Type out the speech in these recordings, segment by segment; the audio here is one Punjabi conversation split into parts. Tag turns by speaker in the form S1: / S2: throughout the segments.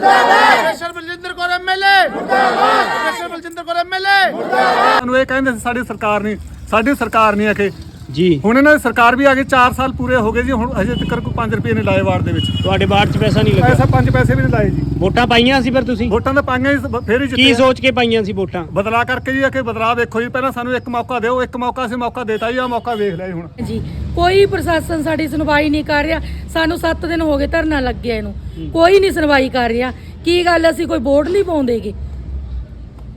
S1: ਮੁਰਦਾਬਾਦ! ਪ੍ਰੋਫੈਸਰ ਬਲਜਿੰਦਰ ਕੌਰ ਐਮਐਲਏ ਮੁਰਦਾਬਾਦ! ਪ੍ਰੋਫੈਸਰ ਬਲਜਿੰਦਰ ਕੌਰ ਐਮਐਲਏ
S2: ਸਾਨੂੰ ਇਹ ਕਹਿੰਦੇ ਸੀ ਸਾਡੀ ਸਰਕਾਰ ਨਹੀਂ ਸਾਡੀ ਸਰਕਾਰ ਨਹੀਂ ਆਖੇ।
S3: ਜੀ।
S2: ਹੁਣ ਇਹਨਾਂ ਦੀ ਸਰਕਾਰ ਵੀ ਆ ਗਈ 4 ਸਾਲ ਪੂਰੇ ਹੋ ਗਏ ਜੀ ਹੁਣ ਅਜੇ ਤੱਕ ਕੋਈ 5 ਰੁਪਏ ਨਹੀਂ ਲਾਏ ਵਾਰਡ ਦੇ ਵਿੱਚ।
S3: ਤੁਹਾਡੇ ਬਾੜ 'ਚ ਪੈਸਾ ਨਹੀਂ ਲੱਗਾ?
S2: ਪੈਸਾ 5 ਪੈਸੇ ਵੀ ਨਹੀਂ ਲਾਏ ਜੀ।
S3: ਵੋਟਾਂ ਪਾਈਆਂ ਸੀ ਫਿਰ ਤੁਸੀਂ?
S2: ਵੋਟਾਂ ਤਾਂ ਪਾਈਆਂ ਹੀ ਫੇਰ ਹੀ
S3: ਕੀ
S2: ਜਿੱਤੇ।
S3: ਸੋਚ ਕੇ ਪਾਈਆਂ ਸੀ ਵੋਟਾਂ?
S2: ਬਦਲਾ ਕਰਕੇ ਜੀ ਆਖੇ ਬਦਲਾ ਵੇਖੋ ਜੀ ਪਹਿਲਾਂ ਸਾਨੂੰ ਇੱਕ ਮੌਕਾ ਦਿਓ ਇੱਕ ਮੌਕਾ ਅਸੀਂ ਮੌਕਾ ਦੇਤਾ ਜੀ ਆ ਮੌਕਾ ਵੇਖ ਲਿਆ ਜੀ ਹੁਣ।
S4: ਜੀ ਕੋਈ ਪ੍ਰਸ਼ਾਸਨ ਸਾਡੀ ਸੁਣਵਾਈ ਨਹੀਂ ਕਰ ਰਿਹਾ ਸਾਨੂੰ 7 ਦਿਨ ਹੋ ਗਏ ਧਰਨਾ ਲੱਗਿਆ ਇਹਨੂੰ। ਕੋਈ ਨਹੀਂ ਸੁਣਵਾਈ ਕਰ ਰਿਹਾ ਕੀ ਗੱਲ ਅਸੀਂ ਕੋਈ ਵੋਟ ਨਹੀਂ ਪਾਉਂਦੇਗੇ।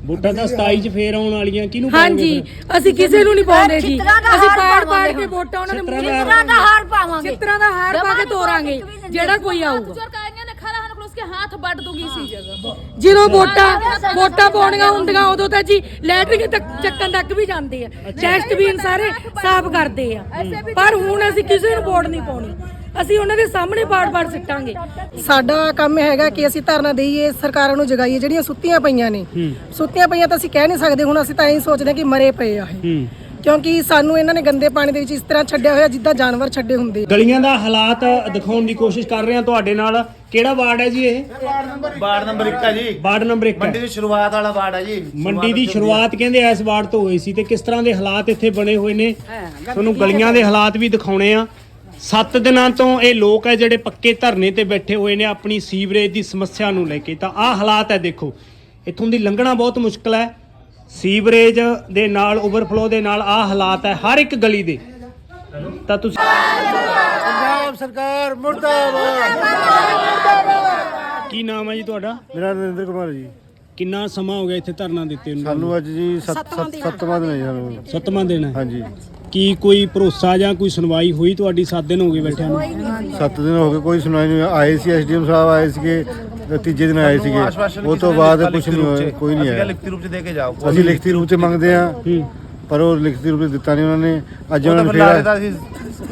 S3: ਵੋਟਾਂ ਤਾਂ 27 'ਚ ਫੇਰ ਆਉਣ ਵਾਲੀਆਂ ਕਿਹਨੂੰ ਪਾਓਗੇ
S4: ਹਾਂਜੀ
S3: ਫਿਰ?
S4: ਅਸੀਂ ਕਿਸੇ ਨੂੰ ਨਹੀਂ ਪਾਉਂਦੇ ਜੀ
S5: ਚਿੱਤਰਾਂ ਦਾ
S4: ਅਸੀਂ
S5: ਹਾਰ
S4: ਪਾੜ ਪਾੜ
S5: ਪਾਵਾਂਗੇ
S4: ਕੇ
S5: ਹੁਣ।
S4: ਵੋਟਾਂ ਉਹਨਾਂ ਦੇ
S3: ਚਿੱਤਰਾਂ
S4: ਮੂੰਹ
S3: ਦਾ
S5: ਚਿੱਤਰਾਂ ਦਾ ਹਾਰ ਪਾਵਾਂਗੇ
S4: ਚਿੱਤਰਾਂ ਦਾ ਹਾਰ ਪਾ ਕੇ ਤੋਰਾਂਗੇ ਜਿਹੜਾ ਕੋਈ ਆਊਗਾ
S6: बुजुर्ग आएंगे ना खड़ा होने को उसके हाथ बढ़ दूंगी इसी जगह
S4: ਜਦੋਂ ਵੋਟਾਂ ਵੋਟਾਂ ਪਾਉਣੀਆਂ ਹੁੰਦੀਆਂ ਉਦੋਂ ਤਾਂ ਜੀ ਲੈਟਰਿੰਗ ਤੱਕ ਚੱਕਣ ਤੱਕ ਵੀ ਜਾਂਦੇ ਆ ਡਸਟਬਿਨ ਸਾਰੇ ਸਾਫ਼ ਕਰਦੇ ਆ ਪਰ ਹੁਣ ਅਸੀਂ ਕਿਸੇ ਨੂੰ ਵੋਟ ਨਹੀਂ ਪਾਉਣੀ ਅਸੀਂ ਉਹਨਾਂ ਦੇ ਸਾਹਮਣੇ ਪਾੜ-ਪਾੜ ਸਿੱਟਾਂਗੇ।
S7: ਸਾਡਾ ਕੰਮ ਹੈਗਾ ਕਿ ਅਸੀਂ ਧਰਨਾ ਦੇਈਏ ਸਰਕਾਰਾਂ ਨੂੰ ਜਗਾਈਏ ਜਿਹੜੀਆਂ ਸੁੱਤੀਆਂ ਪਈਆਂ ਨੇ। ਸੁੱਤੀਆਂ ਪਈਆਂ ਤਾਂ ਅਸੀਂ ਕਹਿ ਨਹੀਂ ਸਕਦੇ ਹੁਣ ਅਸੀਂ ਤਾਂ ਇਹੀ ਸੋਚਦੇ ਹਾਂ ਕਿ ਮਰੇ ਪਏ ਆ ਇਹ। ਕਿਉਂਕਿ ਸਾਨੂੰ ਇਹਨਾਂ ਨੇ ਗੰਦੇ ਪਾਣੀ ਦੇ ਵਿੱਚ ਇਸ ਤਰ੍ਹਾਂ ਛੱਡਿਆ ਹੋਇਆ ਜਿੱਦਾਂ ਜਾਨਵਰ ਛੱਡੇ ਹੁੰਦੇ
S3: ਗਲੀਆਂ ਦਾ ਹਾਲਾਤ ਦਿਖਾਉਣ ਦੀ ਕੋਸ਼ਿਸ਼ ਕਰ ਰਹੇ ਹਾਂ ਤੁਹਾਡੇ ਨਾਲ। ਕਿਹੜਾ ਵਾਰਡ ਹੈ ਜੀ ਇਹ?
S1: ਵਾਰਡ ਨੰਬਰ 1 ਹੈ ਜੀ।
S3: ਵਾਰਡ ਨੰਬਰ 1
S1: ਮੰਡੀ ਦੀ ਸ਼ੁਰੂਆਤ ਵਾਲਾ ਵਾਰਡ ਹੈ ਜੀ।
S3: ਮੰਡੀ ਦੀ ਸ਼ੁਰੂਆਤ ਕਹਿੰਦੇ ਇਸ ਵਾਰਡ ਤੋਂ ਹੋਈ ਸੀ ਤੇ ਕਿਸ ਤਰ੍ਹਾਂ ਦੇ ਹਾਲਾਤ ਇੱਥੇ ਬਣੇ ਹੋਏ ਨੇ? ਤੁਹਾਨੂੰ ਗਲੀਆਂ ਦੇ ਹਾਲਾਤ ਵੀ ਦਿਖਾਉਣੇ ਆ। 7 ਦਿਨਾਂ ਤੋਂ ਇਹ ਲੋਕ ਹੈ ਜਿਹੜੇ ਪੱਕੇ ਧਰਨੇ ਤੇ ਬੈਠੇ ਹੋਏ ਨੇ ਆਪਣੀ ਸੀਵਰੇਜ ਦੀ ਸਮੱਸਿਆ ਨੂੰ ਲੈ ਕੇ। ਤਾਂ ਆਹ ਹਾਲਾਤ ਹੈ ਦੇਖੋ। ਇੱਥੋਂ ਦੀ ਲੰਘਣਾ ਬਹੁਤ ਮੁਸ਼ਕਲ ਹੈ। ਸੀਵਰੇਜ ਦੇ ਨਾਲ ਓਵਰਫਲੋ ਦੇ ਨਾਲ ਆਹ ਹਾਲਾਤ ਹੈ ਹਰ ਇੱਕ ਗਲੀ ਦੇ। ਤਾਂ ਤੁਸੀਂ
S1: ਪੰਜਾਬ ਸਰਕਾਰ ਮੁਰਦਾਬਾਦ।
S3: ਕੀ ਨਾਮ ਹੈ ਜੀ ਤੁਹਾਡਾ?
S8: ਮੇਰਾ ਨਰਿੰਦਰ ਕੁਮਾਰ ਜੀ।
S3: ਕਿੰਨਾ ਸਮਾਂ ਹੋ ਗਿਆ ਇੱਥੇ ਧਰਨਾ ਦਿੱਤੇ ਨੂੰ?
S8: ਸਾਨੂੰ ਅੱਜ ਜੀ ਸੱਤ- ਸੱਤ- ਸੱਤਵਾਂ ਦਿਨ ਹੈ ਜੀ ਸਾਨੂੰ।
S3: ਸੱਤਵਾਂ ਦਿਨ ਹੈ।
S8: ਹਾਂਜੀ।
S3: ਕੀ ਕੋਈ ਭਰੋਸਾ ਜਾਂ ਕੋਈ ਸੁਣਵਾਈ ਹੋਈ ਤੁਹਾਡੀ? 7 ਦਿਨ ਹੋ ਗਏ ਬੈਠਿਆਂ ਨੂੰ।
S8: 7 ਦਿਨ ਹੋ ਗਏ ਕੋਈ ਸੁਣਾਈ ਨਹੀਂ ਹੋਈ। ਆਏ ਸੀ ਐਸਡੀਐਮ ਸਾਹਿਬ ਆਏ ਸੀਗੇ ਤੇ ਤੀਜੇ ਦਿਨ ਆਏ ਸੀਗੇ। ਉਹ ਤੋਂ ਬਾਅਦ ਕੁਝ ਨਹੀਂ ਹੋਇਆ ਕੋਈ ਨਹੀਂ ਆਇਆ।
S1: ਲਿਖਤੀ ਰੂਪ ਚ ਦੇ ਕੇ ਜਾਓ।
S8: ਅਸੀਂ ਲਿਖਤੀ ਰੂਪ ਚ ਮੰਗਦੇ ਆ ਪਰ ਉਹ ਲਿਖਤੀ ਰੂਪ ਚ ਦਿੱਤਾ ਨਹੀਂ ਉਹਨਾਂ ਨੇ। ਅੱਜ ਉਹਨਾਂ ਨੇ ਫੇਰ
S1: ਸੀ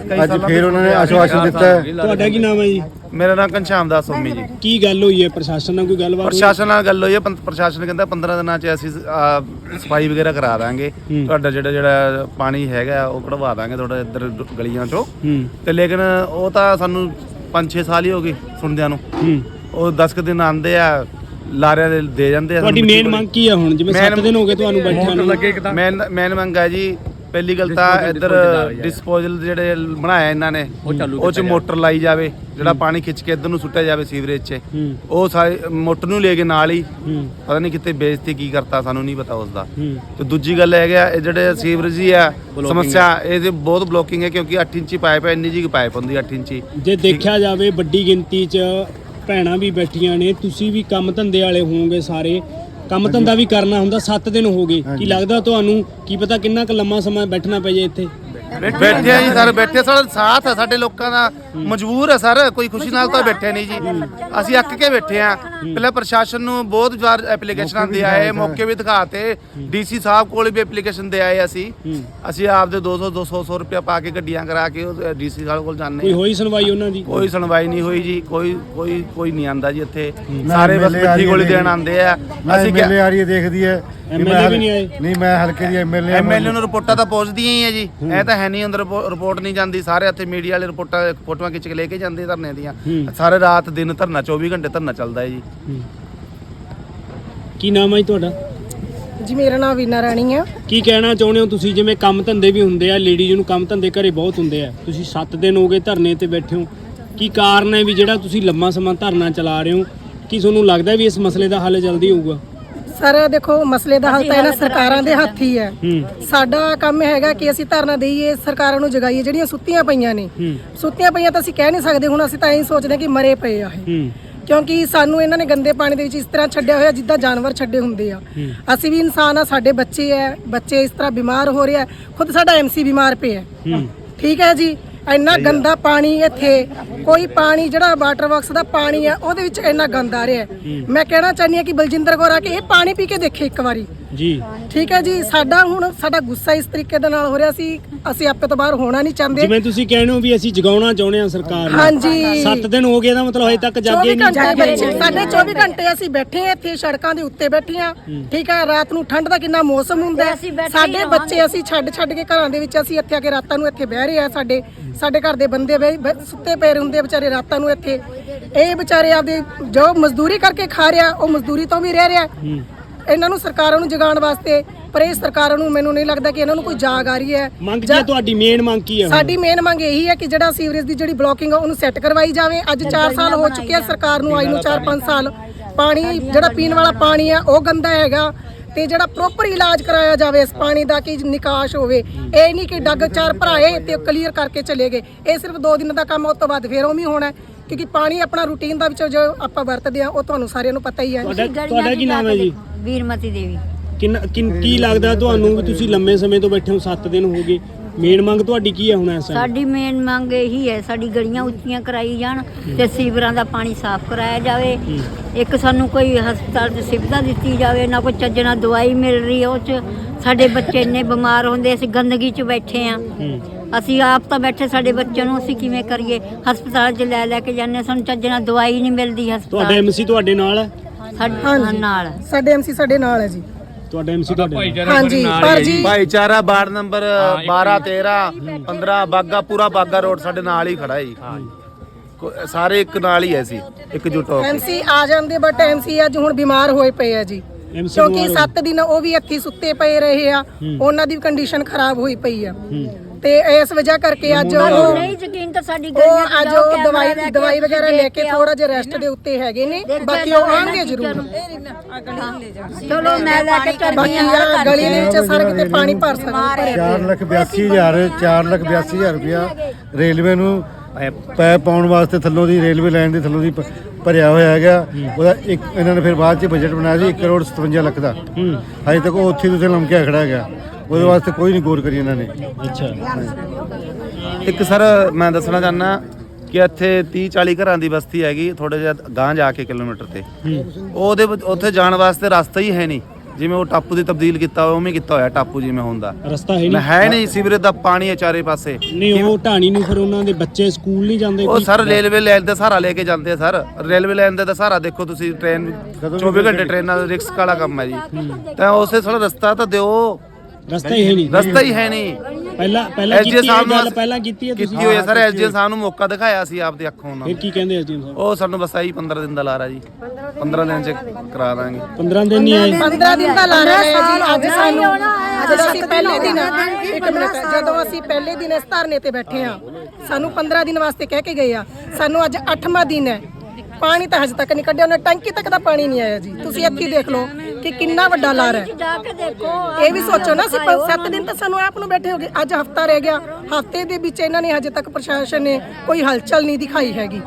S1: ਕਈ
S8: ਅੱਜ
S1: ਸਾਲਾਂ
S8: ਫੇਰ ਉਹਨਾਂ ਨੇ ਆਸ਼ਵਾਸਨ ਦਿੱਤਾ ਹੈ।
S3: ਤੁਹਾਡਾ ਕੀ ਨਾਮ ਹੈ ਜੀ?
S1: ਮੇਰਾ ਨਾਮ ਘਨਸ਼ਾਮ ਦਾਸ ਸੋਮੀ ਜੀ।
S3: ਕੀ ਗੱਲ ਹੋਈ ਹੈ? ਪ੍ਰਸ਼ਾਸਨ ਨਾਲ ਕੋਈ ਗੱਲਬਾਤ ਹੋਈ?
S1: ਪ੍ਰਸ਼ਾਸਨ ਨਾਲ ਗੱਲ ਹੋਈ ਹੈ। ਪੰ- ਪ੍ਰਸ਼ਾਸਨ ਕਹਿੰਦਾ 15 ਦਿਨਾਂ ਚ ਅਸੀਂ ਆ, ਸਫ਼ਾਈ ਵਗੈਰਾ ਕਰਾ ਦਾਂਗੇ। ਤੁਹਾਡਾ ਜਿਹੜਾ ਜਿਹੜਾ ਪਾਣੀ ਹੈਗਾ ਉਹ ਕਢਵਾ ਦਾਂਗੇ ਤੁਹਾਡਾ ਇੱਧਰ ਡ- ਗਲੀਆਂ ਚੋਂ।
S3: ਹੂੰ।
S1: ਤੇ ਲੇਕਿਨ ਉਹ ਤਾਂ ਸਾਨੂੰ 5-6 ਸਾਲ ਹੀ ਹੋ ਗਏ ਸੁਣਦਿਆਂ ਨੂੰ।
S3: ਹੂੰ।
S1: ਉਹ 10 ਕੁ ਦਿਨ ਆਉਂਦੇ ਆ ਲਾਰਿਆਂ ਦੇ ਦੇ ਜਾਂਦੇ ਆ
S3: ਤੁਹਾਡੀ ਮੇਨ ਮੰਗ ਕੀ ਹੈ ਹੁਣ? ਜਿਵੇਂ 7
S1: Main-
S3: ਦਿਨ ਹੋ ਗਏ ਤੁਹਾਨੂੰ ਬੈਠਿਆਂ ਨੂੰ।
S1: ਮੇਨ ਮੇਨ ਮੰਗ ਜੀ ਪਹਿਲੀ ਗੱਲ ਤਾਂ ਇੱਧਰ ਡਿਸਪੋਜ਼ਲ ਜਿਹੜੇ ਬਣਾਇਆ ਇਹਨਾਂ ਨੇ ਉਹ ਚ ਮੋਟਰ ਲਾਈ ਜਾਵੇ ਜਿਹੜਾ ਪਾਣੀ ਖਿੱਚ ਕੇ ਇੱਧਰ ਨੂੰ ਸੁੱਟਿਆ ਜਾਵੇ ਸੀਵਰੇਜ 'ਚ। ਉਹ ਸਾਰੇ ਮੋਟਰ ਨੂੰ ਲੈ ਕੇ ਨਾਲ ਹੀ ਪਤਾ ਨਹੀਂ ਕਿੱਥੇ ਵੇਚਤੀ ਕੀ ਕਰਤਾ ਸਾਨੂੰ ਨਹੀਂ ਪਤਾ ਉਸ ਦਾ ਤੇ ਦੂਜੀ ਗੱਲ ਇਹ ਗਿਆ ਇਹ ਜਿਹੜੇ ਸੀਵਰੇਜ ਹੀ ਆ ਸਮੱਸਿਆ ਇਹਦੇ ਬਹੁਤ ਬਲੋਕਿੰਗ ਹੈ ਕਿਉਂਕਿ 8 ਇੰਚੀ ਪਾਈਪ ਹੈ ਇੰਨੀ ਜੀ ਪਾਈਪ ਹੁੰਦੀ 8 ਇੰਚੀ।
S3: ਜੇ ਦੇਖਿਆ ਜਾਵੇ ਵੱਡੀ ਗਿਣਤੀ 'ਚ ਭੈਣਾਂ ਵੀ ਬੈਠੀਆਂ ਨੇ ਤੁਸੀਂ ਵੀ ਕੰਮ ਧੰਦੇ ਵਾਲੇ ਹੋਵੋਗੇ ਸਾਰੇ ਕੰਮ ਧੰਦਾ ਵੀ ਕਰਨਾ ਹੁੰਦਾ 7 ਦਿਨ ਹੋ ਗਏ। ਕੀ ਲੱਗਦਾ ਤੁਹਾਨੂੰ ਕੀ ਪਤਾ ਕਿੰਨਾ ਕੁ ਲੰਮਾ ਸਮਾਂ ਬੈਠਣਾ ਪੈ ਜੇ ਇੱਥੇ?
S1: ਬੈਠੇ ਆ ਜੀ ਸਰ ਬੈਠੇ ਸਾਡਾ ਸਾਥ ਹੈ ਸਾਡੇ ਲੋਕਾਂ ਦਾ ਮਜਬੂਰ ਹੈ ਸਰ ਕੋਈ ਖੁਸ਼ੀ ਨਾਲ ਤਾਂ ਬੈਠੇ ਨਹੀਂ ਜੀ। ਅਸੀਂ ਅੱਕ ਕੇ ਬੈਠੇ ਆ। ਪਹਿਲਾਂ ਪ੍ਰਸ਼ਾਸਨ ਨੂੰ ਬਹੁਤ ਵਾਰ ਐਪਲੀਕੇਸ਼ਨਾਂ ਦੇ ਆਏ ਮੌਕੇ ਵੀ ਦਿਖਾਤੇ। ਡੀਸੀ ਸਾਹਿਬ ਕੋਲ ਵੀ ਐਪਲੀਕੇਸ਼ਨ ਦੇ ਆਏ ਅਸੀਂ। ਅਸੀਂ ਆਪਦੇ 200 200 100 ਰੁਪਇਆ ਪਾ ਕੇ ਗੱਡੀਆਂ ਕਰਾ ਕੇ ਡੀਸੀ ਸਾਹਿਬ ਕੋਲ ਜਾਂਦੇ
S3: ਕੋਈ। ਹੋਈ ਸੁਣਵਾਈ ਉਹਨਾਂ ਦੀ?
S1: ਕੋਈ ਸੁਣਵਾਈ ਨਹੀਂ ਹੋਈ ਜੀ ਕੋਈ ਕੋਈ ਕੋਈ ਨਹੀਂ ਆਂਦਾ ਜੀ ਇੱਥੇ। ਸਾਰੇ ਬਸ
S8: ਆ
S1: ਮਿੱਠੀ ਗੋਲੀ ਦੇਣ ਆਂਦੇ ਆ। ਅਸੀਂ
S8: ਐਮਐਲਏ ਆ ਰਹੀ ਹੈ। ਦੇਖਦੀ ਹੈ ਕਿ ਮੈਂ
S3: ਵੀ ਨਹੀਂ ਆਏ?
S8: ਨਹੀਂ ਮੈਂ ਹਲਕੇ ਦੀ ਐਮਐਲਏ
S1: ਐਮਐਲਏ ਨੂੰ ਰਿਪੋਰਟਾਂ ਤਾਂ ਪਹੁੰਚਦੀਆਂ ਹੀ ਆ ਜੀ। ਇਹ ਤਾਂ ਹੈ ਨਹੀਂ ਅੰਦਰ ਰਿਪੋ- ਰਿਪੋਰਟ ਨਹੀਂ ਜਾਂਦੀ। ਸਾਰੇ ਇੱਥੇ ਮੀਡੀਆ ਵਾਲੇ ਰਿਪੋਰਟਾਂ ਫੋਟੋਆਂ ਖਿੱਚ ਕੇ ਲੈ ਕੇ ਜਾਂਦੇ ਧਰਨੇ ਦੀਆਂ। ਸਾਰੇ ਰਾਤ ਦਿਨ ਧਰਨਾ 24 ਘੰਟੇ ਧਰਨਾ ਚੱਲਦਾ ਹੈ ਜੀ।
S3: ਕੀ ਨਾਮ ਹੈ ਜੀ ਤੁਹਾਡਾ?
S7: ਜੀ ਮੇਰਾ ਨਾਮ ਵੀਨਾ ਰਾਣੀ ਆ।
S3: ਕੀ ਕਹਿਣਾ ਚਾਹੁੰਦੇ ਹੋ ਤੁਸੀਂ? ਜਿਵੇਂ ਕੰਮ ਧੰਦੇ ਵੀ ਹੁੰਦੇ ਆ ਲੇਡੀਜ਼ ਨੂੰ ਕੰਮ ਧੰਦੇ ਘਰੇ ਬਹੁਤ ਹੁੰਦੇ ਆ। ਤੁਸੀਂ 7 ਦਿਨ ਹੋ ਗਏ ਧਰਨੇ ਤੇ ਬੈਠੇ ਹੋ। ਕੀ ਕਾਰਨ ਹੈ ਵੀ ਜਿਹੜਾ ਤੁਸੀਂ ਲੰਮਾ ਸਮਾਂ ਧਰਨਾ ਚਲਾ ਰਹੇ ਹੋ? ਕੀ ਤੁਹਾਨੂੰ ਲੱਗਦਾ ਵੀ ਇਸ ਮਸਲੇ ਦਾ ਹੱਲ ਜਲਦੀ ਹੋਊਗਾ?
S7: ਸਰ ਦੇਖੋ ਮਸਲੇ ਦਾ ਹੱਲ ਤਾਂ ਇਹਨਾਂ ਸਰਕਾਰਾਂ ਦੇ ਹੱਥ ਹੀ ਹੈ। ਸਾਡਾ ਕੰਮ ਹੈਗਾ ਕਿ ਅਸੀਂ ਧਰਨਾ ਦੇਈਏ ਸਰਕਾਰਾਂ ਨੂੰ ਜਗਾਈਏ ਜਿਹੜੀਆਂ ਸੁੱਤੀਆਂ ਪਈਆਂ ਨੇ। ਸੁੱਤੀਆਂ ਪਈਆਂ ਤਾਂ ਅਸੀਂ ਕਹਿ ਨਹੀਂ ਸਕਦੇ ਹੁਣ ਅਸੀਂ ਤਾਂ ਇਹੀ ਸੋਚਦੇ ਹਾਂ ਕਿ ਮਰੇ ਪਏ ਆ ਇਹ। ਕਿਉਂਕਿ ਸਾਨੂੰ ਇਹਨਾਂ ਨੇ ਗੰਦੇ ਪਾਣੀ ਦੇ ਵਿੱਚ ਇਸ ਤਰ੍ਹਾਂ ਛੱਡਿਆ ਹੋਇਆ ਜਿੱਦਾਂ ਜਾਨਵਰ ਛੱਡੇ ਹੁੰਦੇ ਆ। ਅਸੀਂ ਵੀ ਇਨਸਾਨ ਆ ਸਾਡੇ ਬੱਚੇ ਆ ਬੱਚੇ ਇਸ ਤਰ੍ਹਾਂ ਬਿਮਾਰ ਹੋ ਰਹੇ ਖੁਦ ਸਾਡਾ ਐਮਸੀ ਬਿਮਾਰ ਪਿਆ। ਠੀਕ ਹੈ ਜੀ ਇੰਨਾ ਗੰਦਾ ਪਾਣੀ ਇੱਥੇ ਕੋਈ ਪਾਣੀ ਜਿਹੜਾ ਵਾਟਰ ਵਰਕਸ ਦਾ ਪਾਣੀ ਆ ਉਹਦੇ ਵਿੱਚ ਇੰਨਾ ਗੰਦ ਆ ਰਿਹਾ ਹੈ। ਮੈਂ ਕਹਿਣਾ ਚਾਹੁੰਦੀ ਹਾਂ ਕਿ ਬਲਜਿੰਦਰ ਕੌਰ ਆ ਕੇ ਇਹ ਪਾਣੀ ਪੀ ਕੇ ਦੇਖੇ ਇੱਕ ਵਾਰੀ।
S3: ਜੀ।
S7: ਠੀਕ ਹੈ ਜੀ ਸਾਡਾ ਹੁਣ ਸਾਡਾ ਗੁੱਸਾ ਇਸ ਤਰੀਕੇ ਦੇ ਨਾਲ ਹੋ ਰਿਹਾ ਸੀ ਅਸੀਂ ਆਪੇ ਤੋਂ ਬਾਹਰ ਹੋਣਾ ਨਹੀਂ ਚਾਹੁੰਦੇ।
S3: ਜਿਵੇਂ ਤੁਸੀਂ ਕਹਿੰਦੇ ਹੋ ਵੀ ਅਸੀਂ ਜਗਾਉਣਾ ਚਾਹੁੰਦੇ ਹਾਂ ਸਰਕਾਰ ਨੂੰ।
S7: ਹਾਂਜੀ।
S3: 7 ਦਿਨ ਹੋ ਗਏ ਦਾ ਮਤਲਬ ਹਜੇ ਤੱਕ ਜਾਗੇ
S7: 24
S3: ਨਹੀਂ।
S7: ਘੰਟੇ ਬੱਚੇ ਸਾਡੇ 24 ਘੰਟੇ ਅਸੀਂ ਬੈਠੇ ਆ ਇੱਥੇ ਸੜਕਾਂ ਦੇ ਉੱਤੇ ਬੈਠੇ ਆ ਠੀਕ ਹੈ ਰਾਤ ਨੂੰ ਠੰਡ ਦਾ ਕਿੰਨਾ ਮੌਸਮ ਹੁੰਦਾ ਹੈ।
S5: ਅਸੀਂ ਬੈਠੇ
S7: ਸਾਡੇ ਬੱਚੇ ਅਸੀਂ ਛੱਡ ਛੱਡ ਕੇ ਘਰਾਂ ਦੇ ਵਿੱਚ ਅਸੀਂ ਇੱਥੇ ਆ ਕੇ ਰਾਤਾਂ ਨੂੰ ਇੱਥੇ ਬਹਿ ਰਹੇ ਆ ਸਾਡੇ ਸਾਡੇ ਘਰ ਦੇ ਬੰਦੇ ਬਹਿ- ਬਹਿ- ਸੁੱਤੇ ਪਏ ਹੁੰਦੇ ਆ ਵਿਚਾਰੇ ਰਾਤਾਂ ਨੂੰ ਇੱਥੇ। ਇਹ ਵਿਚਾਰੇ ਆਪਦੇ ਜੋ ਮਜ਼ਦੂਰੀ ਕਰਕੇ ਖਾ ਰਿਹਾ ਉਹ ਮਜ਼ਦੂਰੀ ਤੋਂ ਵੀ ਰਹਿ ਰਿਹਾ। ਇਹਨਾਂ ਨੂੰ ਸਰਕਾਰਾਂ ਨੂੰ ਜਗਾਉਣ ਵਾਸਤੇ ਪਰ ਇਹ ਸਰਕਾਰਾਂ ਨੂੰ ਮੈਨੂੰ ਨਹੀਂ ਲੱਗਦਾ ਕਿ ਇਹਨਾਂ ਨੂੰ ਕੋਈ ਜਾਗ ਆ ਰਹੀ ਹੈ।
S3: ਮੰਗ ਕੀ ਤੁਹਾਡੀ ਮੇਨ ਮੰਗ ਕੀ ਹੈ?
S7: ਸਾਡੀ ਮੇਨ ਮੰਗ ਇਹੀ ਹੈ ਕਿ ਜਿਹੜਾ ਸੀਵਰੇਜ ਦੀ ਜਿਹੜੀ ਬਲੋਕਿੰਗ ਆ ਉਹਨੂੰ ਸੈੱਟ ਕਰਵਾਈ ਜਾਵੇ। ਅੱਜ 4 ਸਾਲ ਹੋ ਚੁੱਕੇ ਆ ਸਰਕਾਰ ਨੂੰ ਆਈ ਨੂੰ 4-5 ਸਾਲ। ਪਾਣੀ ਜਿਹੜਾ ਪੀਣ ਵਾਲਾ ਪਾਣੀ ਆ ਉਹ ਗੰਦਾ ਹੈਗਾ। ਤੇ ਜਿਹੜਾ ਪ੍ਰੋਪਰ ਇਲਾਜ ਕਰਾਇਆ ਜਾਵੇ ਇਸ ਪਾਣੀ ਦਾ ਕਿ ਨਿਕਾਸ਼ ਹੋਵੇ ਇਹ ਨਹੀਂ ਕਿ ਡੱਗ ਚਾਰ ਭਰਾਏ ਤੇ ਕਲੀਅਰ ਕਰਕੇ ਚਲੇ ਗਏ। ਇਹ ਸਿਰਫ 2 ਦਿਨ ਦਾ ਕੰਮ ਉਸ ਤੋਂ ਬਾਅਦ ਫੇਰ ਉਵੇਂ ਹੋਣਾ। ਕਿਉਂਕਿ ਪਾਣੀ ਆਪਣਾ ਰੂਟੀਨ ਦਾ ਵਿੱਚ ਜੋ ਆਪਾਂ ਵਰਤਦੇ ਆ ਉਹ ਤੁਹਾਨੂੰ ਸਾਰਿਆਂ ਨੂੰ ਪਤਾ ਹੀ ਹੈ।
S3: ਤੁਹਾਡਾ ਕੀ ਨਾਮ ਹੈ ਜੀ?
S5: ਵੀਰਮਤੀ ਦੇਵੀ।
S3: ਕਿੰਨਾ ਕਿੰਨ- ਕੀ ਲੱਗਦਾ ਤੁਹਾਨੂੰ ਵੀ ਤੁਸੀਂ ਲੰਮੇ ਸਮੇਂ ਤੋਂ ਬੈਠੇ ਹੋ 7 ਦਿਨ ਹੋ ਗਏ ਮੇਨ ਮੰਗ ਤੁਹਾਡੀ ਕੀ ਹੈ ਹੁਣ ਇਸ time?
S5: ਸਾਡੀ ਮੇਨ ਮੰਗ ਇਹੀ ਹੈ ਸਾਡੀ ਗਲੀਆਂ ਉੱਚੀਆਂ ਕਰਾਈ ਜਾਣ ਤੇ ਸੀਵਰਾਂ ਦਾ ਪਾਣੀ ਸਾਫ਼ ਕਰਾਇਆ ਜਾਵੇ। ਇੱਕ ਸਾਨੂੰ ਕੋਈ ਹਸਪਤਾਲ 'ਚ ਸੁਵਿਧਾ ਦਿੱਤੀ ਜਾਵੇ ਨਾ ਕੋਈ ਚੱਜ ਨਾਲ ਦਵਾਈ ਮਿਲ ਰਹੀ ਹੈ ਉਹ 'ਚ। ਸਾਡੇ ਬੱਚੇ ਇੰਨੇ ਬਿਮਾਰ ਹੁੰਦੇ ਅਸੀਂ ਗੰਦਗੀ 'ਚ ਬੈਠੇ ਆ। ਅਸੀਂ ਆਪ ਤਾਂ ਬੈਠੇ ਸਾਡੇ ਬੱਚਿਆਂ ਨੂੰ ਅਸੀਂ ਕਿਵੇਂ ਕਰੀਏ? ਹਸਪਤਾਲ 'ਚ ਲੈ ਲੈ ਕੇ ਜਾਂਦੇ ਹਾਂ, ਸਾਨੂੰ ਚੱਜ ਨਾਲ ਦਵਾਈ ਨਹੀਂ ਮਿਲਦੀ
S3: ਤੁਹਾਡਾ
S5: ਹਸਪਤਾਲ
S3: ਐਮਸੀ ਤੁਹਾਡੇ ਨਾਲ ਹੈ?
S5: ਸਾਡੇ ਨਾਲ।
S7: ਸਾਡੇ ਐਮਸੀ ਸਾਡੇ ਨਾਲ ਹੈ ਜੀ।
S3: ਤੁਹਾਡਾ ਐਮਸੀ ਤੁਹਾਡੇ।
S7: ਹਾਂਜੀ ਪਰ ਜੀ।
S1: ਭਾਈਚਾਰਾ ਵਾਰਡ ਨੰਬਰ 12 13 15 ਬਾਗਾ ਪੂਰਾ ਬਾਗਾ ਰੋਡ ਸਾਡੇ ਨਾਲ ਹੀ ਖੜਾ ਹੈ ਜੀ। ਕੋ- ਸਾਰੇ ਇੱਕ ਨਾਲ ਹੀ ਐ ਸੀ ਇਕਜੁੱਟ ਹੋ ਕੇ।
S7: ਐਮਸੀ ਆ ਜਾਂਦੇ ਬਟ ਐਮਸੀ ਅੱਜ ਹੁਣ ਬਿਮਾਰ ਹੋਏ ਪਏ ਆ ਜੀ।
S3: MC
S7: ਕਿਉਂਕਿ
S3: ਬਿਮਾਰ
S7: 7 ਦਿਨ ਉਹ ਵੀ ਇੱਥੇ ਸੁੱਤੇ ਪਏ ਰਹੇ ਆ ਉਹਨਾਂ ਦੀ ਕੰਡੀਸ਼ਨ ਖਰਾਬ ਹੋਈ ਪਈ ਆ। ਤੇ ਇਸ ਵਜ੍ਹਾ ਕਰਕੇ ਅੱਜ ਉਹ
S5: ਨਹੀਂ ਯਕੀਨ ਤਾਂ ਸਾਡੀ
S7: ਉਹ
S5: ਗਲੀਆਂ 'ਚ
S7: ਅੱਜ ਉਹ ਦਵਾਈ ਦਵਾਈ ਵਗੈਰਾ ਲੈ ਕੇ। ਥੋੜਾ ਜਿਹਾ ਰੈਸਟ ਦੇ ਉੱਤੇ ਹੈਗੇ ਨੇ। ਬਾਕੀ ਉਹ
S5: ਚੀਜ਼ਾਂ
S7: ਜ਼ਰੂਰ।
S5: ਨੂੰ। ਚਲੋ ਮੈਂ ਲੈ ਕੇ ਚੱਲਦੀ
S7: ਬਾਕੀ
S5: ਹਾਂ
S7: ਆ ਗਲੀ ਦੇ। ਵਿੱਚ ਸਾਰੇ ਕਿਤੇ ਪਾਣੀ ਭਰ ਸਕਦਾ।
S8: 4 ਲੱਖ 82 ਹਜ਼ਾਰ 4 ਲੱਖ 82 ਹਜ਼ਾਰ ਰੁਪਇਆ ਰੇਲਵੇ ਨੂੰ ਪੈਪ ਪਾਉਣ ਵਾਸਤੇ ਥੱਲੋਂ ਦੀ ਰੇਲਵੇ ਲਾਈਨ ਦੇ ਥੱਲੋਂ ਦੀ ਭ- ਭਰਿਆ ਹੋਇਆ ਹੈਗਾ। ਉਹਦਾ ਇੱਕ ਇਹਨਾਂ ਨੇ ਫਿਰ ਬਾਅਦ ਚ ਬਜਟ ਬਣਾਇਆ ਸੀ 1 ਕਰੋੜ 57 ਲੱਖ ਦਾ। ਹਜੇ ਤੱਕ ਉਹ ਉੱਥੇ ਤੋਂ ਲਮਕਿਆ ਖੜਾ ਹੈਗਾ। ਉਹਦੇ ਵਾਸਤੇ ਕੋਈ ਨਹੀਂ ਗੌਰ ਕਰੀ ਇਹਨਾਂ ਨੇ।
S3: ਅੱਛਾ।
S1: ਇੱਕ ਸਰ ਮੈਂ ਦੱਸਣਾ ਚਾਹੁੰਦਾ ਕਿ ਇੱਥੇ 30 40 ਘਰਾਂ ਦੀ ਬਸਤੀ ਹੈਗੀ ਥੋੜੇ ਜਿਹਾ ਗਾਂਹ ਜਾ ਕੇ ਕਿਲੋਮੀਟਰ ਤੇ। ਉਹਦੇ ਵਿੱਚ- ਉੱਥੇ ਜਾਣ ਵਾਸਤੇ ਰਸਤਾ ਹੀ ਹੈ ਨਹੀਂ। ਜਿਵੇਂ ਉਹ ਟਾਪੂ ਦੀ ਤਬਦੀਲ ਕੀਤਾ ਹੋਇਆ ਉਵੇਂ ਕੀਤਾ ਹੋਇਆ ਟਾਪੂ ਜਿਵੇਂ ਹੁੰਦਾ।
S3: ਰਸਤਾ ਹੈ ਨਹੀਂ।
S1: ਹੈ ਨਹੀਂ ਸੀਵਰੇਜ ਦਾ ਪਾਣੀ ਹੈ ਚਾਰੇ ਪਾਸੇ।
S3: ਨਹੀਂ ਉਹ ਢਾਣੀ ਨੂੰ ਫਿਰ ਉਹਨਾਂ ਦੇ ਬੱਚੇ ਸਕੂਲ ਨਹੀਂ ਜਾਂਦੇ
S1: ਉਹ? ਸਰ ਰੇਲਵੇ ਲਾਈਨ ਦਾ ਸਹਾਰਾ ਲੈ ਕੇ ਜਾਂਦੇ ਆ ਸਰ। ਰੇਲਵੇ ਲਾਈਨ ਦਾ ਤਾਂ ਸਹਾਰਾ ਦੇਖੋ ਤੁਸੀਂ ਟ੍ਰੇਨ 24 ਘੰਟੇ ਟ੍ਰੇਨਾਂ ਦਾ ਰਿਕਸ ਵਾਲਾ ਕੰਮ ਹੈ ਜੀ। ਤਾਂ ਉਸੇ ਥੋੜਾ ਰਸਤਾ ਤਾਂ ਦਿਓ।
S3: ਰਸਤਾ ਹੀ ਹੈ ਨਹੀਂ।
S1: ਰਸਤਾ ਹੀ ਹੈ ਨਹੀਂ।
S3: ਪਹਿਲਾਂ ਪਹਿਲਾਂ
S1: ਐਸਡੀਓ
S3: ਕੀਤੀ ਹੈ
S1: ਸਾਹਿਬ
S3: ਗੱਲ
S1: ਨੂੰ
S3: ਪਹਿਲਾਂ ਕੀਤੀ ਹੈ ਤੁਸੀਂ?
S1: ਕੀਤੀ ਹੋਈ ਹੈ ਸਰ ਐਸਡੀਓ ਸਾਹਿਬ ਨੂੰ ਮੌਕਾ ਦਿਖਾਇਆ ਸੀ ਆਪਦੀ ਅੱਖੋਂ ਉਹਨਾਂ
S3: ਫਿਰ
S1: ਨੂੰ।
S3: ਕੀ ਕਹਿੰਦੇ ਐਸਡੀਐਮ ਸਾਹਿਬ?
S1: ਉਹ ਸਾਨੂੰ ਬਸ ਆਹੀ 15 ਦਿਨ ਦਾ ਲਾਰਾ ਜੀ। 15 ਦਿਨ ਚ ਕਰਾ ਦਾਂਗੇ।
S3: 15 ਦਿਨ ਨਹੀਂ ਆਏ।
S7: 15 ਦਿਨ ਦਾ ਲਾ ਰਹੇ ਆ ਜੀ। ਅੱਜ ਸਾਨੂੰ ਜਦੋਂ ਅਸੀਂ ਪਹਿਲੇ ਦਿਨ ਇੱਕ ਮਿੰਟ ਜਦੋਂ ਅਸੀਂ ਪਹਿਲੇ ਦਿਨ ਇਸ ਧਰਨੇ ਤੇ ਬੈਠੇ ਆ ਸਾਨੂੰ 15 ਦਿਨ ਵਾਸਤੇ ਕਹਿ ਕੇ ਗਏ ਆ ਸਾਨੂੰ ਅੱਜ 8ਵਾਂ ਦਿਨ ਹੈ। ਪਾਣੀ ਤਾਂ ਹਜੇ ਤੱਕ ਨਹੀਂ ਕੱਢਿਆ ਉਹਨੇ ਟੈਂਕੀ ਤੱਕ ਦਾ ਪਾਣੀ ਨਹੀਂ ਆਇਆ ਜੀ। ਤੁਸੀਂ ਇੱਥੇ ਹੀ ਦੇਖ ਲਓ। ਕਿ ਕਿੰਨਾ ਵੱਡਾ ਲਾਰ ਹੈ।
S5: ਜਾ ਕੇ ਦੇਖੋ
S7: ਇਹ ਵੀ ਸੋਚੋ ਨਾ ਅਸੀਂ 7 ਦਿਨ ਤਾਂ ਸਾਨੂੰ ਆਪ ਨੂੰ ਬੈਠੇ ਹੋ ਗਏ ਅੱਜ ਹਫਤਾ ਰਹਿ ਗਿਆ। ਹਫ਼ਤੇ ਦੇ ਵਿੱਚ ਇਹਨਾਂ ਨੇ ਹਜੇ ਤੱਕ ਪ੍ਰਸ਼ਾਸਨ ਨੇ ਕੋਈ ਹਲਚਲ ਨਹੀਂ ਦਿਖਾਈ ਹੈਗੀ।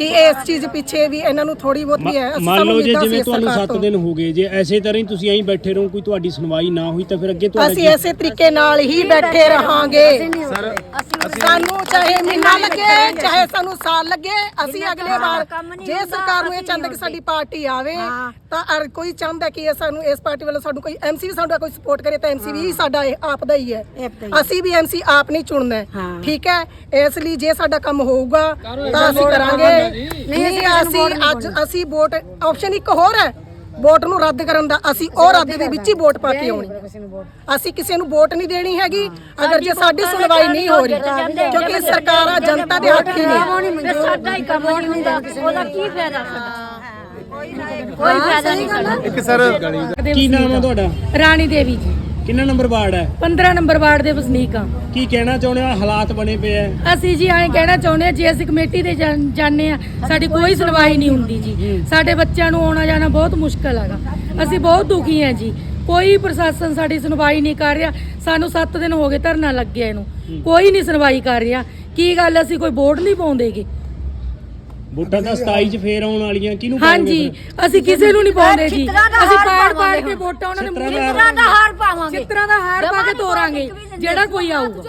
S7: ਕਿ ਇਸ ਚੀਜ਼ ਪਿੱਛੇ ਵੀ ਇਹਨਾਂ ਨੂੰ ਥੋੜੀ ਬਹੁਤੀ ਹੈ। ਅਸੀਂ
S3: ਮੰਨ ਲਓ ਜੇ ਜਿਵੇਂ ਤੁਹਾਨੂੰ
S7: ਸਰਕਾਰ
S3: 7
S7: ਤੋਂ।
S3: ਦਿਨ ਹੋ ਗਏ ਜੇ ਐਸੇ ਤਰ੍ਹਾਂ ਹੀ ਤੁਸੀਂ ਐਂ ਬੈਠੇ ਰਹੋ ਕੋਈ ਤੁਹਾਡੀ ਸੁਣਵਾਈ ਨਾ ਹੋਈ ਤਾਂ ਫਿਰ ਅੱਗੇ ਤੁਹਾਡਾ
S7: ਅਸੀਂ ਇਸੇ ਤਰੀਕੇ ਨਾਲ ਹੀ ਬੈਠੇ ਰਹਾਂਗੇ। ਸਾਨੂੰ ਚਾਹੇ ਮਹੀਨਾ ਲੱਗੇ ਚਾਹੇ ਸਾਨੂੰ ਸਾਲ ਲੱਗੇ ਅਸੀਂ ਅਗਲੇ ਵਾਰ ਜੇ ਸਰਕਾਰ ਨੂੰ ਇਹ ਚਾਹੁੰਦਾ ਕਿ ਸਾਡੀ ਪਾਰਟੀ ਆਵੇ ਤਾਂ ਅਰ ਕੋਈ ਚਾਹੁੰਦਾ ਕਿ ਇਹ ਸਾਨੂੰ ਇਸ ਪਾਰਟੀ ਵੱਲੋਂ ਸਾਨੂੰ ਕੋਈ ਐਮਸੀ ਵੀ ਸਾਡਾ ਕੋਈ ਸਪੋਰਟ ਕਰੇ ਤਾਂ ਐਮਸੀ ਵੀ ਸਾਡਾ ਆਪ ਦਾ ਹੀ ਹੈ। ਅਸੀਂ ਵੀ ਐਮਸੀ ਆਪ ਨਹੀਂ ਚੁਣਨਾ ਹੈ। ਠੀਕ ਹੈ? ਇਸ ਲਈ ਜੇ ਸਾਡਾ ਕੰਮ ਹੋਊਗਾ ਤਾਂ ਅਸੀਂ ਕਰਾਂਗੇ। ਨਹੀਂ ਅਸੀਂ ਅੱਜ ਅਸੀਂ ਵੋਟ ਆਪਸ਼ਨ ਇੱਕ ਹੋਰ ਹੈ। ਵੋਟ ਨੂੰ ਰੱਦ ਕਰਨ ਦਾ ਅਸੀਂ ਉਹ ਰੱਦ ਦੇ ਵਿੱਚ ਹੀ ਵੋਟ ਪਾ ਕੇ ਆਉਣੀ। ਅਸੀਂ ਕਿਸੇ ਨੂੰ ਵੋਟ ਨਹੀਂ ਦੇਣੀ ਹੈਗੀ। ਅਗਰ ਜੇ ਸਾਡੀ ਸੁਣਵਾਈ ਨਹੀਂ ਹੋ ਰਹੀ ਕਿਉਂਕਿ ਸਰਕਾਰਾਂ ਜਨਤਾ ਦੇ ਹੱਥ ਹੀ ਨੇ।
S5: ਤੇ ਸਾਡਾ ਹੀ ਕੰਮ ਨਹੀਂ ਹੁੰਦਾ। ਉਹਦਾ ਕੀ ਫਾਇਦਾ ਸਾਡਾ? ਕੋਈ ਫਾਇਦਾ ਨਹੀਂ ਸਾਡਾ।
S1: ਇੱਕ ਸਰ
S3: ਕੀ ਨਾਮ ਹੈ ਤੁਹਾਡਾ?
S4: ਰਾਣੀ ਦੇਵੀ ਜੀ।
S3: ਕਿੰਨਾ ਨੰਬਰ ਵਾਰਡ ਹੈ?
S4: 15 ਨੰਬਰ ਵਾਰਡ ਦੇ ਵਸਨੀਕ ਆ।
S3: ਕੀ ਕਹਿਣਾ ਚਾਹੁੰਦੇ ਹੋ? ਹਾਲਾਤ ਬਣੇ ਪਏ ਆ।
S4: ਅਸੀਂ ਜੀ ਐਂ ਕਹਿਣਾ ਚਾਹੁੰਦੇ ਹਾਂ ਜੇ ਅਸੀਂ ਕਮੇਟੀ ਦੇ ਜਾਂ- ਜਾਂਦੇ ਆ ਸਾਡੀ ਕੋਈ ਸੁਣਵਾਈ ਨਹੀਂ ਹੁੰਦੀ ਜੀ। ਸਾਡੇ ਬੱਚਿਆਂ ਨੂੰ ਆਉਣਾ ਜਾਣਾ ਬਹੁਤ ਮੁਸ਼ਕਲ ਹੈਗਾ। ਅਸੀਂ ਬਹੁਤ ਦੁਖੀ ਹਾਂ ਜੀ। ਕੋਈ ਪ੍ਰਸ਼ਾਸਨ ਸਾਡੀ ਸੁਣਵਾਈ ਨਹੀਂ ਕਰ ਰਿਹਾ। ਸਾਨੂੰ 7 ਦਿਨ ਹੋ ਗਏ ਧਰਨਾ ਲੱਗਿਆ ਇਹਨੂੰ। ਕੋਈ ਨਹੀਂ ਸੁਣਵਾਈ ਕਰ ਰਿਹਾ। ਕੀ ਗੱਲ ਅਸੀਂ ਕੋਈ ਵੋਟ ਨਹੀਂ ਪਾਉਂਦੇਗੇ।
S3: ਵੋਟਾਂ ਤਾਂ 27 ਚ ਫੇਰ ਆਉਣ ਵਾਲੀਆਂ ਕਿਹਨੂੰ
S4: ਹਾਂਜੀ ਅਸੀਂ ਕਿਸੇ ਨੂੰ ਨਹੀਂ ਪਾਉਂਦੇ ਜੀ। ਅਸੀਂ ਪਾੜ ਪਾੜ ਕੇ ਵੋਟਾਂ ਉਹਨਾਂ ਦੇ ਮੂੰਹ
S5: ਚਿੱਤਰਾਂ ਦਾ ਹਾਰ ਪਾਵਾਂਗੇ।
S4: ਚਿੱਤਰਾਂ ਦਾ ਹਾਰ ਪਾ ਕੇ ਤੋਰਾਂਗੇ ਜਿਹੜਾ ਕੋਈ ਆਊਗਾ।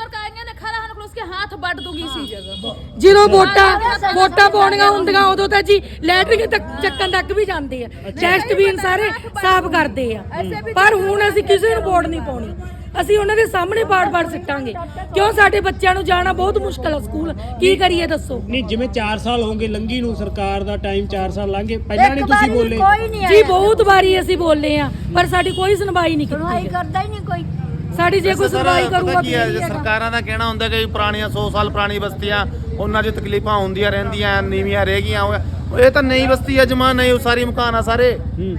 S6: ਉਸਕੇ ਹੱਥ ਵੱਢ ਦੂਗੀ ਸੀ ਜਗ੍ਹਾ।
S4: ਜਦੋਂ ਵੋਟਾਂ ਵੋਟਾਂ ਪਾਉਣੀਆਂ ਹੁੰਦੀਆਂ ਉਦੋਂ ਤਾਂ ਜੀ ਲੈਟਰਿੰਗ ਤੱਕ ਚੱਕਣ ਤੱਕ ਵੀ ਜਾਂਦੇ ਆ। ਡਸਟਬਿਨ ਸਾਰੇ ਸਾਫ਼ ਕਰਦੇ ਆ। ਪਰ ਹੁਣ ਅਸੀਂ ਕਿਸੇ ਨੂੰ ਵੋਟ ਨਹੀਂ ਪਾਉਣੀ। ਅਸੀਂ ਉਹਨਾਂ ਦੇ ਸਾਹਮਣੇ ਬਾੜ-ਬਾੜ ਸਿੱਟਾਂਗੇ। ਕਿਉਂ ਸਾਡੇ ਬੱਚਿਆਂ ਨੂੰ ਜਾਣਾ ਬਹੁਤ ਮੁਸ਼ਕਲ ਆ ਸਕੂਲ? ਕੀ ਕਰੀਏ ਦੱਸੋ?
S3: ਨਹੀਂ ਜਿਵੇਂ 4 ਸਾਲ ਹੋਣਗੇ ਲੰਗੀ ਨੂੰ ਸਰਕਾਰ ਦਾ ਟਾਈਮ 4 ਸਾਲ ਲੰਘੇ ਪਹਿਲਾਂ ਨਹੀਂ ਤੁਸੀਂ ਬੋਲੇ।
S5: ਕੋਈ ਨਹੀਂ
S4: ਜੀ ਬਹੁਤ ਵਾਰੀ ਅਸੀਂ ਬੋਲੇ ਆ ਪਰ ਸਾਡੀ ਕੋਈ ਸੁਣਵਾਈ ਨਹੀਂ
S5: ਸੁਣਵਾਈ
S4: ਕੀਤੀ।
S5: ਕਰਦਾ ਹੀ ਨਹੀਂ ਕੋਈ।
S4: ਸਾਡੀ ਜੇ ਕੋਈ ਸੁਣਵਾਈ ਕਰੂਗਾ
S1: ਕੀ ਹੈ ਜੇ
S4: ਹੀ।
S1: ਸਰਕਾਰਾਂ ਦਾ ਕਹਿਣਾ ਹੁੰਦਾ ਕਿ ਪੁਰਾਣੀਆਂ 100 ਸਾਲ ਪੁਰਾਣੀ ਬਸਤੀਆਂ ਉਹਨਾਂ 'ਚ ਤਕਲੀਫਾਂ ਹੁੰਦੀਆਂ ਰਹਿੰਦੀਆਂ ਨੀਵੀਆਂ ਰਹਿ ਗਈਆਂ ਇਹ ਤਾਂ ਨਈ ਬਸਤੀ ਹੈ ਜਮਾ ਨਈ ਸਾਰੀ ਮਕਾਨ ਆ ਸਾਰੇ।
S3: ਹੂੰ।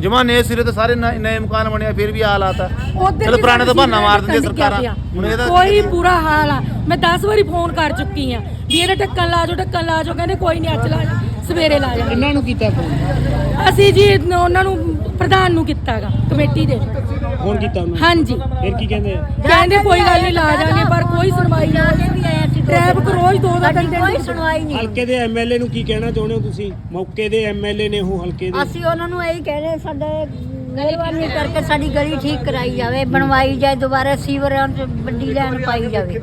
S1: ਜਮਾ ਸਿਰੇ ਤੇ ਸਾਰੇ ਨ- ਨਏ ਮਕਾਨ ਬਣਿਆ ਫਿਰ ਵੀ ਆ ਹਾਲਾਤ ਆ।
S4: ਉੱਧਰ
S1: ਚਲੋ
S4: ਵੀ
S1: ਪੁਰਾਣੇ ਤਾਂ ਬਹਾਨਾ ਮਾਰ ਦਿੰਦੇ
S4: ਢੱਕਣ
S1: ਸਰਕਾਰਾਂ। ਹੁਣ ਇਹਦਾ
S4: ਕੋਈ ਬੁਰਾ ਹਾਲ ਆ। ਮੈਂ 10 ਵਾਰੀ ਫੋਨ ਕਰ ਚੁੱਕੀ ਆ ਵੀ ਇਹਦੇ ਢੱਕਣ ਲਾ ਜਾਓ ਢੱਕਣ ਲਾ ਜਾਓ। ਕਹਿੰਦੇ ਕੋਈ ਨਹੀਂ ਅੱਜ ਲਾ ਜਾ ਸਵੇਰੇ ਲਾ ਜਾ।
S3: ਇਹਨਾਂ ਨੂੰ ਕੀਤਾ ਫੋਨ?
S4: ਅਸੀਂ ਜੀ ਉਹਨਾਂ ਨੂੰ ਪ੍ਰਧਾਨ ਨੂੰ ਕੀਤਾਗਾ ਕਮੇਟੀ ਦੇ।
S3: ਫੋਨ ਕੀਤਾ ਉਹਨਾਂ?
S4: ਹਾਂਜੀ।
S3: ਫਿਰ ਕੀ ਕਹਿੰਦੇ? ਆ?
S4: ਕਹਿੰਦੇ ਕੋਈ ਗੱਲ ਨਹੀਂ ਲਾ ਜਾਾਂਗੇ ਪਰ ਕੋਈ ਸੁਣਵਾਈ
S5: ਕੇ
S4: ਨਹੀਂ
S5: ਵੀ ਆਇਆ ਸੀ
S4: ਟ੍ਰੈਫਿਕ ਰੋਜ਼ ਦੋ ਦੋ
S5: ਸਾਡੀ ਕੋਈ ਸੁਣਵਾਈ ਨਹੀਂ।
S3: ਹਲਕੇ ਦੇ ਐਮਐਲਏ ਨੂੰ ਕੀ ਕਹਿਣਾ ਚਾਹੁੰਦੇ ਹੋ ਤੁਸੀਂ? ਮੌਕੇ ਦੇ ਐਮਐਲਏ ਨੇ ਉਹ ਹਲਕੇ ਦੇ।
S5: ਅਸੀਂ ਉਹਨਾਂ ਨੂੰ ਇਹੀ ਕਹਿੰਦੇ ਸਾਡੇ ਮਿਹਰਬਾਨੀ ਕਰਕੇ ਸਾਡੀ ਗਲੀ ਠੀਕ ਕਰਾਈ ਜਾਵੇ ਬਣਵਾਈ ਜਾਏ ਦੁਬਾਰਾ ਸੀਵਰਾਂ ਚ ਵੱਡੀ ਲਾਈਨ ਪਾਈ ਜਾਵੇ।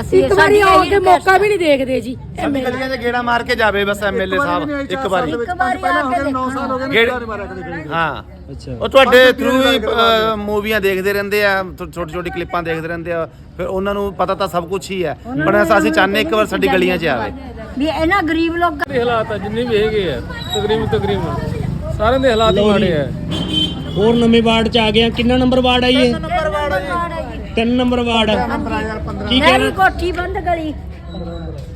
S5: ਅਸੀਂ
S4: ਇੱਕ ਵਾਰੀ ਆਉਣ ਦੇ ਮੌਕਾ ਵੀ ਨਹੀਂ ਦੇਖਦੇ ਜੀ
S1: ਸਾਡੀ ਗਲੀਆਂ 'ਚ ਗੇੜਾ ਮਾਰ ਕੇ ਜਾਵੇ ਬਸ ਐਮਐਲਏ ਸਾਹਿਬ ਇੱਕ ਵਾਰੀ
S5: ਇੱਕ ਵਾਰੀ ਆ ਕੇ
S2: 9 ਸਾਲ ਹੋ ਗਏ ਨੇ
S1: ਗੇੜ- ਹਾਂ।
S3: ਅੱਛਾ।
S1: ਉਹ ਤੁਹਾਡੇ ਥਰੂ ਹੀ ਮੂਵੀਆਂ ਦੇਖਦੇ ਰਹਿੰਦੇ ਆ ਛੋਟੀ ਛੋਟੀ ਕਲਿੱਪਾਂ ਦੇਖਦੇ ਰਹਿੰਦੇ ਆ ਫਿਰ ਉਹਨਾਂ ਨੂੰ ਪਤਾ ਤਾਂ ਸਭ ਕੁਝ ਹੀ ਹੈ। ਪਰ ਅਸੀਂ ਚਾਹੁੰਦੇ ਇੱਕ ਵਾਰ ਸਾਡੀ ਗਲੀਆਂ 'ਚ ਆਵੇ।
S5: ਵੀ ਇਹਨਾਂ ਗਰੀਬ ਲੋਕਾਂ
S9: ਦੇ ਹਾਲਾਤ ਆ ਜਿੰਨੇ ਵੀ ਹੈਗੇ ਆ ਤਕਰੀਬਨ ਤਕਰੀਬਨ। ਸਾਰਿਆਂ ਦੇ ਹਾਲਾਤ
S3: ਜੀ।
S9: ਮਾੜੇ ਆ।
S3: ਹੋਰ ਨਵੇਂ ਵਾਰਡ ਚ ਆ ਗਏ ਆ। ਕਿੰਨਾ ਨੰਬਰ ਵਾਰਡ ਆ ਜੀ ਇਹ? ਤਿੰਨ ਨੰਬਰ ਵਾਰਡ ਆ ਕੀ
S5: ਮੇਰੀ
S3: ਕਹਿਣਾ
S5: ਕੋਠੀ ਬੰਦ ਗਲੀ।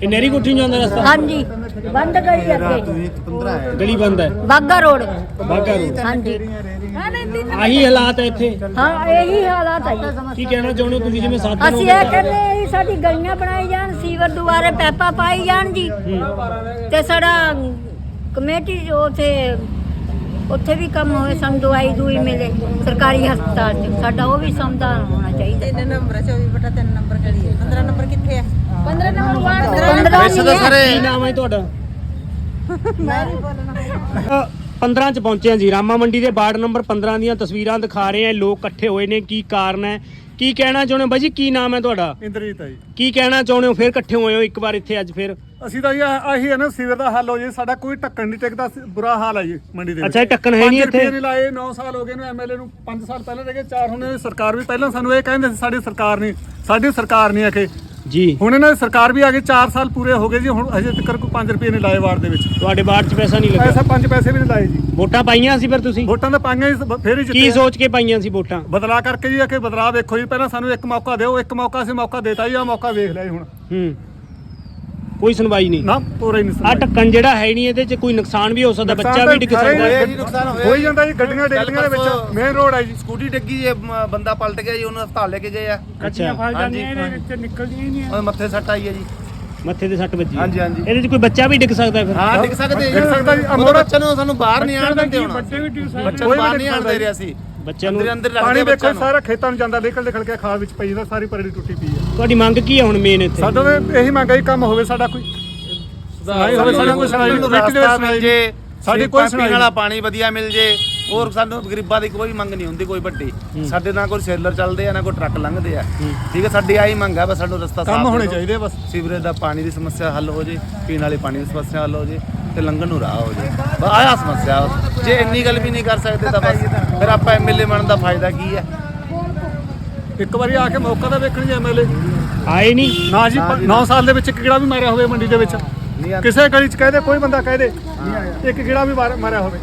S3: ਇਹ ਨਹਿਰੀ ਕੋਠੀ ਨੂੰ ਜਾਂਦਾ ਰਸਤਾ?
S5: ਹਾਂਜੀ। ਬੰਦ ਗਲੀ ਅੱਗੇ।
S1: 15 ਹੈ।
S3: ਗਲੀ ਬੰਦ ਹੈ।
S5: ਬਾਗਾ ਰੋਡ।
S3: ਬਾਗਾ ਰੋਡ।
S5: ਹਾਂਜੀ।
S3: ਆਹੀ ਹਾਲਾਤ ਹੈ ਇੱਥੇ।
S5: ਹਾਂ ਇਹੀ ਹਾਲਾਤ ਹੈ ਜੀ।
S3: ਕੀ ਕਹਿਣਾ ਚਾਹੁੰਦੇ ਹੋ ਤੁਸੀਂ? ਜਿਵੇਂ ਹੋ
S5: ਅਸੀਂ ਇਹ ਕਹਿੰਦੇ ਹਾਂ ਜੀ ਸਾਡੀ ਗਲੀਆਂ ਬਣਾਈ ਜਾਣ ਸੀਵਰ ਦੁਆਰੇ ਪੈਪਾ ਪਾਈ ਜਾਣ ਜੀ। ਤੇ ਸਾਡਾ ਕਮੇਟੀ ਜੋ ਉਥੇ ਉੱਥੇ ਵੀ ਕੰਮ ਹੋਵੇ ਸਾਨੂੰ ਦਵਾਈ ਦੂਈ ਮਿਲੇ ਸਰਕਾਰੀ ਹਸਪਤਾਲ 'ਚ। ਸਾਡਾ ਉਹ ਵੀ ਸਮਾਧਾਨ ਹੋਣਾ ਚਾਹੀਦਾ।
S10: ਤਿੰਨ ਨੰਬਰ 24 ਬਟਾ 3 ਨੰਬਰ ਗਲੀ ਹੈ 15 ਨੰਬਰ ਕਿੱਥੇ ਹੈ
S6: 15 ਨੰਬਰ ਵਾਰਡ
S5: 15
S1: ਵੈਸੇ ਤਾਂ ਸਾਰੇ
S3: ਕੀ ਨਾਮ ਹੈ ਤੁਹਾਡਾ? 15 ਚ ਪਹੁੰਚੇ ਹਾਂ ਜੀ। ਰਾਮਾ ਮੰਡੀ ਦੇ ਵਾਰਡ ਨੰਬਰ 15 ਦੀਆਂ ਤਸਵੀਰਾਂ ਦਿਖਾ ਰਹੇ ਹਾਂ। ਲੋਕ ਇਕੱਠੇ ਹੋਏ ਨੇ। ਕੀ ਕਾਰਨ ਹੈ? ਕੀ ਕਹਿਣਾ ਚਾਹੁੰਦੇ ਹੋ? ਬਾਈ ਜੀ ਕੀ ਨਾਮ ਹੈ ਤੁਹਾਡਾ?
S2: ਇੰਦਰੀਤ ਹੈ ਜੀ।
S3: ਕੀ ਕਹਿਣਾ ਚਾਹੁੰਦੇ ਹੋ? ਫਿਰ ਇਕੱਠੇ ਹੋਏ ਹੋ ਇੱਕ ਵਾਰ ਇੱਥੇ ਅੱਜ ਫਿਰ?
S2: ਅਸੀਂ ਤਾਂ ਜੀ ਆਹ- ਹੈ ਨਾ ਸੀਵਰ ਦਾ ਹੱਲ ਹੋ ਜੇ ਸਾਡਾ ਕੋਈ ਢੱਕਣ ਨਹੀਂ ਟਿਕਦਾ ਸੀ- ਬੁਰਾ ਹਾਲ ਹੈ ਜੀ ਮੰਡੀ ਦੇ ਵਿੱਚ।
S3: ਅੱਛਾ, ਇਹ ਢੱਕਣ ਹੈ ਨਹੀਂ
S2: ਪੰਜ ਰੁਪਏ
S3: ਇੱਥੇ?
S2: ਨਹੀਂ ਲਾਏ 9 ਸਾਲ ਹੋ ਗਏ ਨੇ ਐਮਐਲਏ ਨੂੰ 5 ਸਾਲ ਪਹਿਲਾਂ ਦੇ ਗਏ 4 ਹੁਣ ਇਹ ਸਰਕਾਰ ਵੀ ਪਹਿਲਾਂ ਸਾਨੂੰ ਇਹ ਕਹਿੰਦੇ ਸੀ ਸਾਡੀ ਸਰਕਾਰ ਨਹੀਂ ਸਾਡੀ ਸਰਕਾਰ ਨਹੀਂ ਆਖੇ
S3: ਜੀ।
S2: ਹੁਣ ਇਹਨਾਂ ਦੀ ਸਰਕਾਰ ਵੀ ਆ ਗਈ 4 ਸਾਲ ਪੂਰੇ ਹੋ ਗਏ ਜੀ ਹੁਣ ਅਜੇ ਤੱਕ ਕੋਈ 5 ਰੁਪਏ ਨਹੀਂ ਲਾਏ ਵਾਰਡ ਦੇ ਵਿੱਚ।
S3: ਤੁਹਾਡੇ ਵਾਰਡ 'ਚ ਪੈਸਾ ਨਹੀਂ ਲੱਗਾ?
S2: ਐਸਾ 5 ਪੈਸੇ ਵੀ ਨਹੀਂ ਲਾਏ ਜੀ।
S3: ਵੋਟਾਂ ਪਾਈਆਂ ਸੀ ਫਿਰ ਤੁਸੀਂ?
S2: ਵੋਟਾਂ ਤਾਂ ਪਾਈਆਂ ਹੀ ਫੇਰ ਹੀ
S3: ਕੀ
S2: ਜਿੱਤੇ
S3: ਸੋਚ ਕੇ ਪਾਈਆਂ ਸੀ ਵੋਟਾਂ?
S2: ਬਦਲਾ ਕਰਕੇ ਜੀ ਆਖੇ ਬਦਲਾ ਵੇਖੋ ਜੀ ਪਹਿਲਾਂ ਸਾਨੂੰ ਇੱਕ ਮੌਕਾ ਦਿਓ ਇੱਕ ਮੌਕਾ ਅਸੀਂ ਮੌਕਾ ਦੇਤਾ ਜੀ ਆ ਮੌਕਾ ਵੇਖ ਲਿਆ ਜੀ ਹੁਣ।
S3: ਹੂੰ। ਕੋਈ ਸੁਣਵਾਈ ਨਹੀਂ।
S2: ਨਾ ਪੂਰਾ ਹੀ ਨਹੀਂ
S3: ਆ
S2: ਸੁਣਿਆ।
S3: ਢੱਕਣ ਜਿਹੜਾ ਹੈ ਨਹੀਂ ਇਹਦੇ 'ਚ ਕੋਈ ਨੁਕਸਾਨ ਵੀ ਹੋ ਸਕਦਾ ਬੱਚਾ ਵੀ ਡਿੱਗ ਸਕਦਾ ਹੈ
S1: ਹੋਇਆ ਜੀ ਨੁਕਸਾਨ ਹੋਇਆ
S2: ਹੋ ਹੀ ਜਾਂਦਾ ਜੀ ਗੱਡੀਆਂ ਡੇਲੀਆਂ ਦੇ ਵਿੱਚ
S1: ਪਰਸੋਂ-
S2: ਮੇਨ ਰੋਡ ਹੈ ਜੀ।
S1: ਸਕੂਟੀ ਡਿੱਗੀ ਜੇ ਮ- ਬੰਦਾ ਪਲਟ ਗਿਆ ਜੀ ਉਹਨੂੰ ਹਸਪਤਾਲ ਲੈ ਕੇ ਗਏ ਆ।
S3: ਅੱਛਾ।
S1: ਹਾਂਜੀ ਉਹਦੇ ਮੱਥੇ ਸੱਟ ਆਈ ਹੈ ਜੀ।
S3: ਮੱਥੇ ਤੇ ਸੱਟ ਵੱਜੀ ਹੈ।
S1: ਹਾਂਜੀ, ਹਾਂਜੀ।
S3: ਇਹਦੇ 'ਚ ਕੋਈ ਬੱਚਾ ਵੀ ਡਿੱਗ ਸਕਦਾ ਹੈ ਫਿਰ?
S1: ਹਾਂ ਡਿੱਗ ਸਕਦੇ
S2: ਡਿੱਗ ਸਕਦਾ ਜੀ, ਅੰਦਰ-
S1: ਬੱਚੇ ਨੂੰ ਸਾਨੂੰ ਬਾਹਰ ਨਹੀਂ ਆਣ ਦਿੰਦੇ ਹੁਣ
S2: ਬੱਚੇ ਵੀ ਡਿੱਗ ਸਕਦੇ
S1: ਬੱਚੇ ਨੂੰ ਬਾਹਰ ਨਹੀਂ ਆਣ ਦੇ ਰਿਹਾ ਸੀ
S3: ਬੱਚਿਆਂ ਨੂੰ
S1: ਅੰਦਰ ਅੰਦਰ
S2: ਪਾਣੀ
S1: ਰੱਖਦੇ
S2: ਦੇਖੋ
S1: ਬੱਚਿਆਂ ਨੂੰ।
S2: ਸਾਰਾ ਖੇਤਾਂ ਨੂੰ ਜਾਂਦਾ ਨਿਕਲ ਨਿਕਲ ਕੇ ਖਾਲ ਵਿੱਚ ਪਈ ਜਾਂਦਾ ਸਾਰੀ ਪਰੜੀ ਟੁੱਟੀ ਪਈ ਹੈ
S3: ਤੁਹਾਡੀ ਮੰਗ ਕੀ ਹੈ ਹੁਣ ਮੇਨ ਇੱਥੇ?
S2: ਸਾਡਾ ਤਾਂ ਇਹੀ ਮੰਗ ਹੈ ਜੀ, ਕੰਮ ਹੋਵੇ ਸਾਡਾ ਕੋਈ। ਸੁਣਾਈ ਹੋਵੇ ਸਾਡਾ ਕੋਈ ਸੁਣਾਈ ਕਮੇਟੀ ਦੇ ਵਿੱਚ
S1: ਮਿਲ ਜੇ
S2: ਸਾਡੀ ਕੋਈ
S1: ਪੀਣ
S2: ਸੁਣਾਈ
S1: ਵਾਲਾ ਪਾਣੀ ਵਧੀਆ ਮਿਲ ਜੇ ਹੋਰ ਸਾਨੂੰ ਗਰੀਬਾਂ ਦੀ ਕੋਈ ਮੰਗ ਨਹੀਂ ਹੁੰਦੀ ਕੋਈ ਵੱਡੀ। ਸਾਡੇ ਨਾਲ ਕੋਈ ਸੇਲਰ ਚੱਲਦੇ ਆ ਨਾ ਕੋਈ ਟਰੱਕ ਲੰਘਦੇ ਆ। ਠੀਕ ਹੈ ਸਾਡੀ ਆਹੀ ਮੰਗ ਆ ਬਸ ਸਾਨੂੰ ਰਸਤਾ ਸਾਫ਼
S2: ਕੰਮ ਹੋਣੇ। ਚਾਹੀਦੇ ਬਸ।
S1: ਸੀਵਰੇਜ ਦਾ ਪਾਣੀ ਦੀ ਸਮੱਸਿਆ ਹੱਲ ਹੋ ਜੇ ਪੀਣ ਵਾਲੇ ਪਾਣੀ ਦੀ ਸਮੱਸਿਆ ਹੱਲ ਹੋ ਜੇ ਤੇ ਲੰਘਣ ਨੂੰ ਰਾਹ ਹੋ ਜੇ। ਬਸ ਆਹ ਸਮੱਸਿਆ। ਜੇ ਇੰਨੀ ਗੱਲ ਵੀ ਨਹੀਂ ਕਰ ਸਕਦੇ ਤਾਂ ਬਸ ਫਿਰ ਆਪਾਂ ਐਮਐਲਏ ਬਣਨ ਦਾ ਫਾਇਦਾ ਕੀ ਹੈ
S2: ਇੱਕ ਵਾਰੀ ਆ ਕੇ ਮੌਕਾ ਤਾਂ ਵੇਖਣ ਜੀ ਐਮਐਲਏ
S3: ਆਏ ਨਹੀਂ।
S2: ਨਾ ਜੀ 9 ਸਾਲ ਦੇ ਵਿੱਚ ਇੱਕ ਕਿਹੜਾ ਵੀ ਮਾਰਿਆ ਹੋਵੇ ਮੰਡੀ ਦੇ ਵਿੱਚ। ਕਿਸੇ ਗਲੀ ਚ ਕਹਦੇ ਕੋਈ ਬੰਦਾ ਕਹਦੇ ਇੱਕ ਕਿਹੜਾ ਵੀ ਮਾਰ- ਮਾਰਿਆ ਹੋਵੇ।